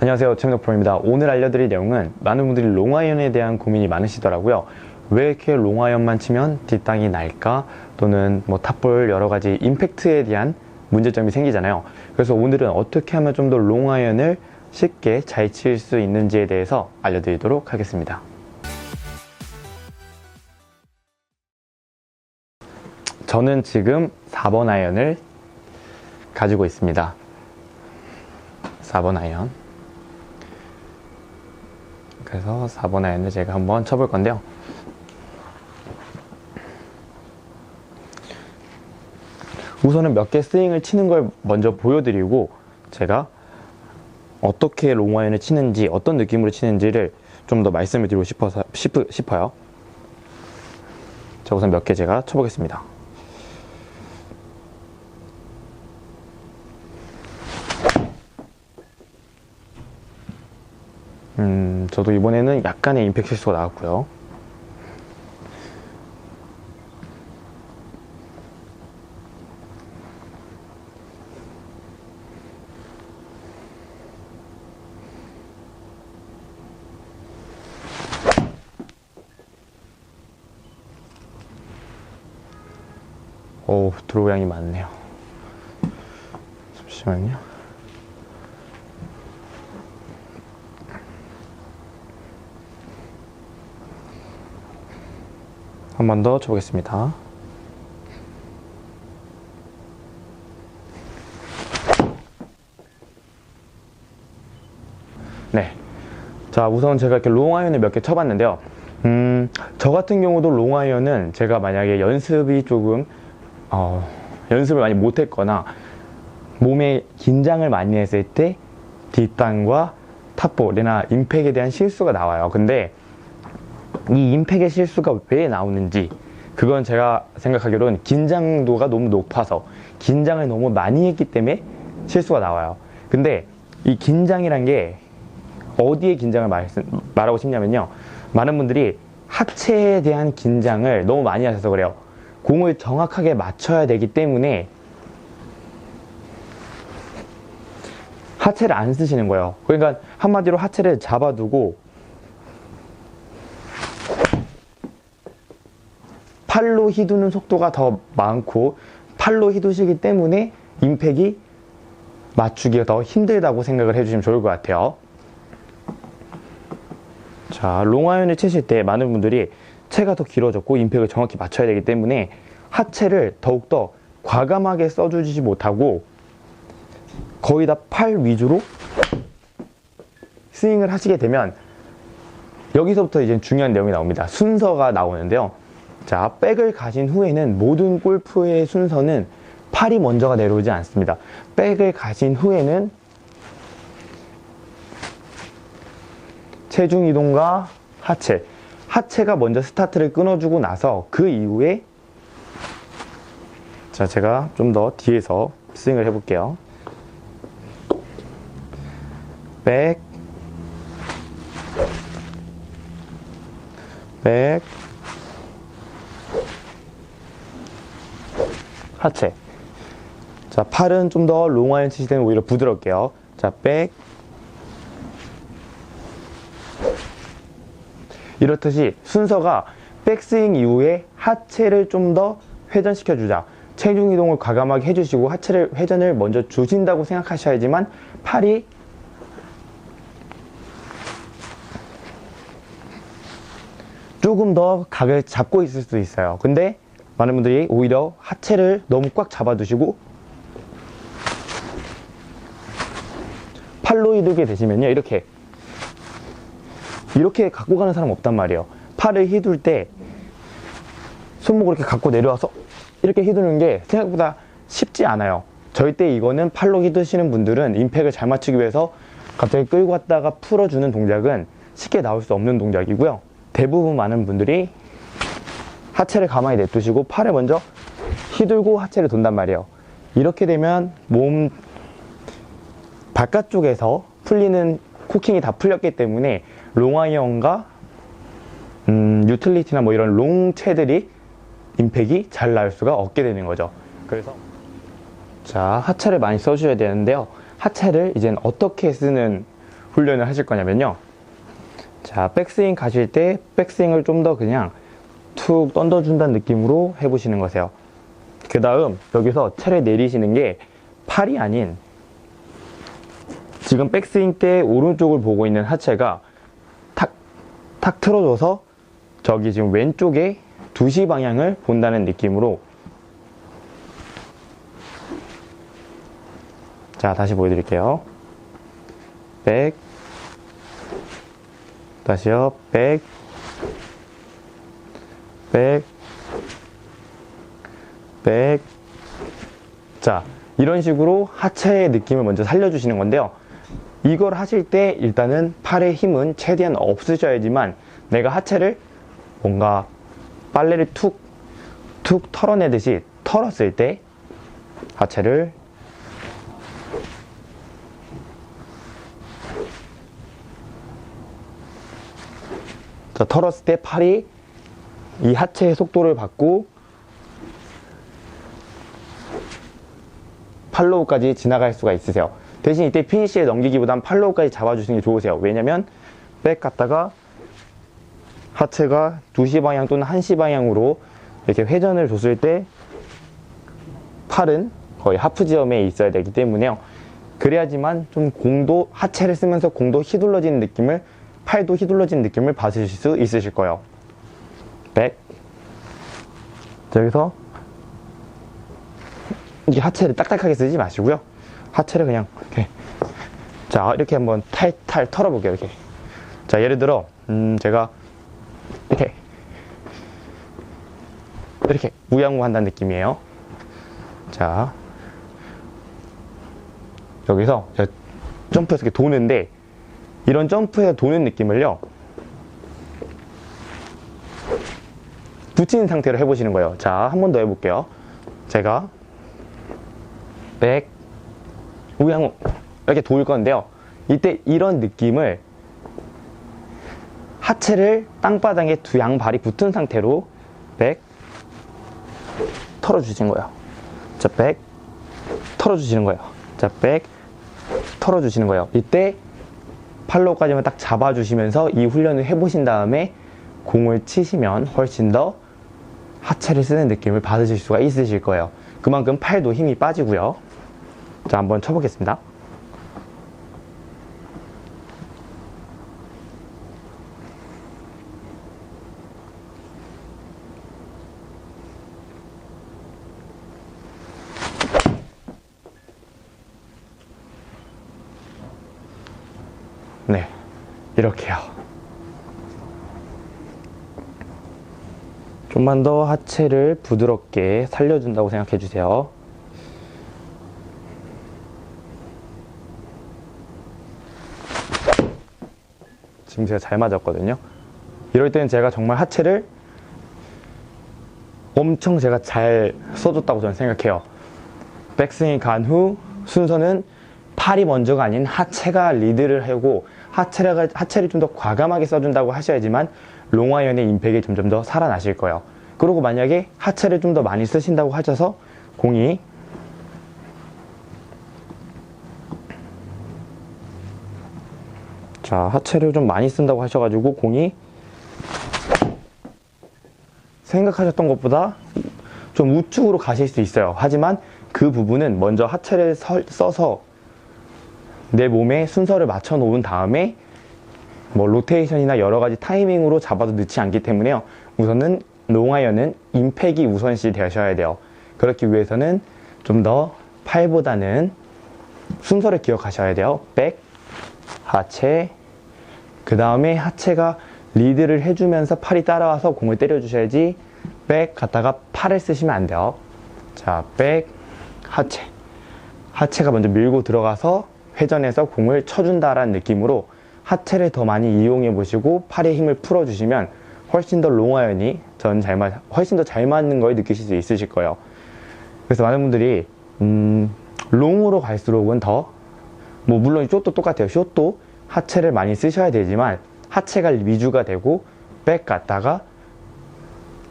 안녕하세요. 최민덕 프로입니다. 오늘 알려드릴 내용은 많은 분들이 롱아이언에 대한 고민이 많으시더라고요. 왜 이렇게 롱아이언만 치면 뒷땅이 날까? 또는 뭐 탑볼 여러 가지 임팩트에 대한 문제점이 생기잖아요. 그래서 오늘은 어떻게 하면 좀 더 롱아이언을 쉽게 잘 칠 수 있는지에 대해서 알려드리도록 하겠습니다. 저는 지금 4번 아이언을 가지고 있습니다. 4번 아이언 그래서 4번 아이언을 제가 한번 쳐볼 건데요. 우선은 몇 개 스윙을 치는 걸 먼저 보여드리고 제가 어떻게 롱아이언을 치는지 어떤 느낌으로 치는지를 좀 더 말씀을 드리고 싶어서, 싶, 싶어요. 자 우선 몇 개 제가 쳐보겠습니다. 음, 저도 이번에는 약간의 임팩트 실수가 나왔고요. 오, 드로우 양이 많네요. 잠시만요. 한 번 더 쳐보겠습니다. 네. 자, 우선 제가 이렇게 롱아이언을 몇 개 쳐봤는데요. 음, 저 같은 경우도 롱아이언은 제가 만약에 연습이 조금, 어, 연습을 많이 못했거나 몸에 긴장을 많이 했을 때 뒷땅과 탑볼이나 임팩에 대한 실수가 나와요. 근데 이 임팩의 실수가 왜 나오는지 그건 제가 생각하기로는 긴장도가 너무 높아서 긴장을 너무 많이 했기 때문에 실수가 나와요. 근데 이 긴장이란 게 어디에 긴장을 말, 말하고 싶냐면요. 많은 분들이 하체에 대한 긴장을 너무 많이 하셔서 그래요. 공을 정확하게 맞춰야 되기 때문에 하체를 안 쓰시는 거예요. 그러니까 한마디로 하체를 잡아두고 팔로 휘두는 속도가 더 많고 팔로 휘두시기 때문에 임팩이 맞추기가 더 힘들다고 생각을 해주시면 좋을 것 같아요. 자, 롱아이언을 치실 때 많은 분들이 체가 더 길어졌고 임팩을 정확히 맞춰야 되기 때문에 하체를 더욱더 과감하게 써주지 못하고 거의 다 팔 위주로 스윙을 하시게 되면 여기서부터 이제 중요한 내용이 나옵니다. 순서가 나오는데요. 자, 백을 가신 후에는 모든 골프의 순서는 팔이 먼저가 내려오지 않습니다. 백을 가신 후에는 체중 이동과 하체. 하체가 먼저 스타트를 끊어주고 나서 그 이후에 자, 제가 좀 더 뒤에서 스윙을 해볼게요. 백, 백, 하체. 자, 팔은 좀 더 롱아이언 치실 때는 오히려 부드럽게요. 자, 백. 이렇듯이 순서가 백스윙 이후에 하체를 좀 더 회전시켜 주자. 체중 이동을 과감하게 해주시고 하체를 회전을 먼저 주신다고 생각하셔야지만 팔이 조금 더 각을 잡고 있을 수도 있어요. 근데 많은 분들이 오히려 하체를 너무 꽉 잡아두시고 팔로 휘두게 되시면요. 이렇게 이렇게 갖고 가는 사람 없단 말이에요. 팔을 휘둘 때 손목을 이렇게 갖고 내려와서 이렇게 휘두는 게 생각보다 쉽지 않아요. 절대 이거는 팔로 휘두시는 분들은 임팩을 잘 맞추기 위해서 갑자기 끌고 왔다가 풀어주는 동작은 쉽게 나올 수 없는 동작이고요. 대부분 많은 분들이 하체를 가만히 냅두시고 팔을 먼저 휘둘고 하체를 돈단 말이에요. 이렇게 되면 몸 바깥쪽에서 풀리는 코킹이 다 풀렸기 때문에 롱아이언과 음, 유틸리티나 뭐 이런 롱체들이 임팩이 잘 나올 수가 없게 되는 거죠. 그래서 자 하체를 많이 써주셔야 되는데요. 하체를 이젠 어떻게 쓰는 훈련을 하실 거냐면요. 자, 백스윙 가실 때 백스윙을 좀 더 그냥 툭 던져준다는 느낌으로 해보시는 거세요. 그 다음 여기서 차를 내리시는 게 팔이 아닌 지금 백스윙 때 오른쪽을 보고 있는 하체가 탁, 탁 틀어져서 저기 지금 왼쪽에 2시 방향을 본다는 느낌으로 자, 다시 보여드릴게요. 백, 다시요, 백, 백, 백. 자, 이런 식으로 하체의 느낌을 먼저 살려주시는 건데요. 이걸 하실 때 일단은 팔의 힘은 최대한 없으셔야지만 내가 하체를 뭔가 빨래를 툭, 툭 털어내듯이 털었을 때 하체를 자, 털었을 때 팔이 이 하체의 속도를 받고 팔로우까지 지나갈 수가 있으세요. 대신 이때 피니시에 넘기기보단 팔로우까지 잡아주시는 게 좋으세요. 왜냐면 백 갔다가 하체가 2시 방향 또는 1시 방향으로 이렇게 회전을 줬을 때 팔은 거의 하프 지점에 있어야 되기 때문에요. 그래야지만 좀 공도 하체를 쓰면서 공도 휘둘러지는 느낌을 팔도 휘둘러지는 느낌을 받으실 수 있으실 거예요. 백. 자, 여기서 이 하체를 딱딱하게 쓰지 마시고요. 하체를 그냥 이렇게 자 이렇게 한번 탈탈 털어볼게요. 이렇게 자 예를 들어 음 제가 이렇게 이렇게 우양우 한다는 느낌이에요. 자 여기서 제가 점프해서 이렇게 도는데 이런 점프해서 도는 느낌을요 붙이는 상태로 해보시는 거예요. 자 한 번 더 해볼게요. 제가 백 우양우 이렇게 도일 건데요. 이때 이런 느낌을 하체를 땅바닥에 두 양발이 붙은 상태로 백 털어주시는 거예요. 자, 백 털어주시는 거예요. 자, 백 털어주시는 거예요. 이때 팔로우까지만 딱 잡아주시면서 이 훈련을 해보신 다음에 공을 치시면 훨씬 더 하체를 쓰는 느낌을 받으실 수가 있으실 거예요. 그만큼 팔도 힘이 빠지고요. 자, 한번 쳐보겠습니다. 네, 이렇게요. 좀만 더 하체를 부드럽게 살려준다고 생각해 주세요. 지금 제가 잘 맞았거든요. 이럴 때는 제가 정말 하체를 엄청 제가 잘 써줬다고 저는 생각해요. 백스윙이 간후 순서는 팔이 먼저가 아닌 하체가 리드를 하고 하체를, 하체를 좀 더 과감하게 써준다고 하셔야지만 롱아이언의 임팩이 점점 더 살아나실 거예요. 그리고 만약에 하체를 좀 더 많이 쓰신다고 하셔서 공이 자 하체를 좀 많이 쓴다고 하셔가지고 공이 생각하셨던 것보다 좀 우측으로 가실 수 있어요. 하지만 그 부분은 먼저 하체를 서- 써서 내 몸에 순서를 맞춰 놓은 다음에 뭐 로테이션이나 여러 가지 타이밍으로 잡아도 늦지 않기 때문에요. 우선은 롱아이언은 임팩이 우선시 되셔야 돼요. 그렇기 위해서는 좀 더 팔보다는 순서를 기억하셔야 돼요. 백, 하체, 그 다음에 하체가 리드를 해주면서 팔이 따라와서 공을 때려주셔야지 백 갔다가 팔을 쓰시면 안 돼요. 자, 백, 하체. 하체가 먼저 밀고 들어가서 회전해서 공을 쳐준다라는 느낌으로 하체를 더 많이 이용해 보시고 팔의 힘을 풀어 주시면 훨씬 더 롱아연이 전 잘 맞, 훨씬 더 잘 맞는 걸 느끼실 수 있으실 거예요. 그래서 많은 분들이 음, 롱으로 갈수록은 더 뭐 물론 숏도 똑같아요. 숏도 하체를 많이 쓰셔야 되지만 하체가 위주가 되고 백 갔다가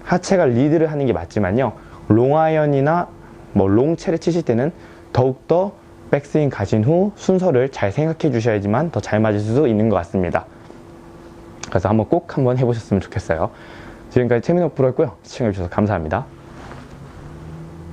하체가 리드를 하는 게 맞지만요. 롱아이언이나 뭐 롱체를 치실 때는 더욱더 백스윙 가신 후 순서를 잘 생각해 주셔야지만 더 잘 맞을 수도 있는 것 같습니다. 그래서 한번 꼭 한번 해보셨으면 좋겠어요. 지금까지 최민호 프로였고요. 시청해주셔서 감사합니다.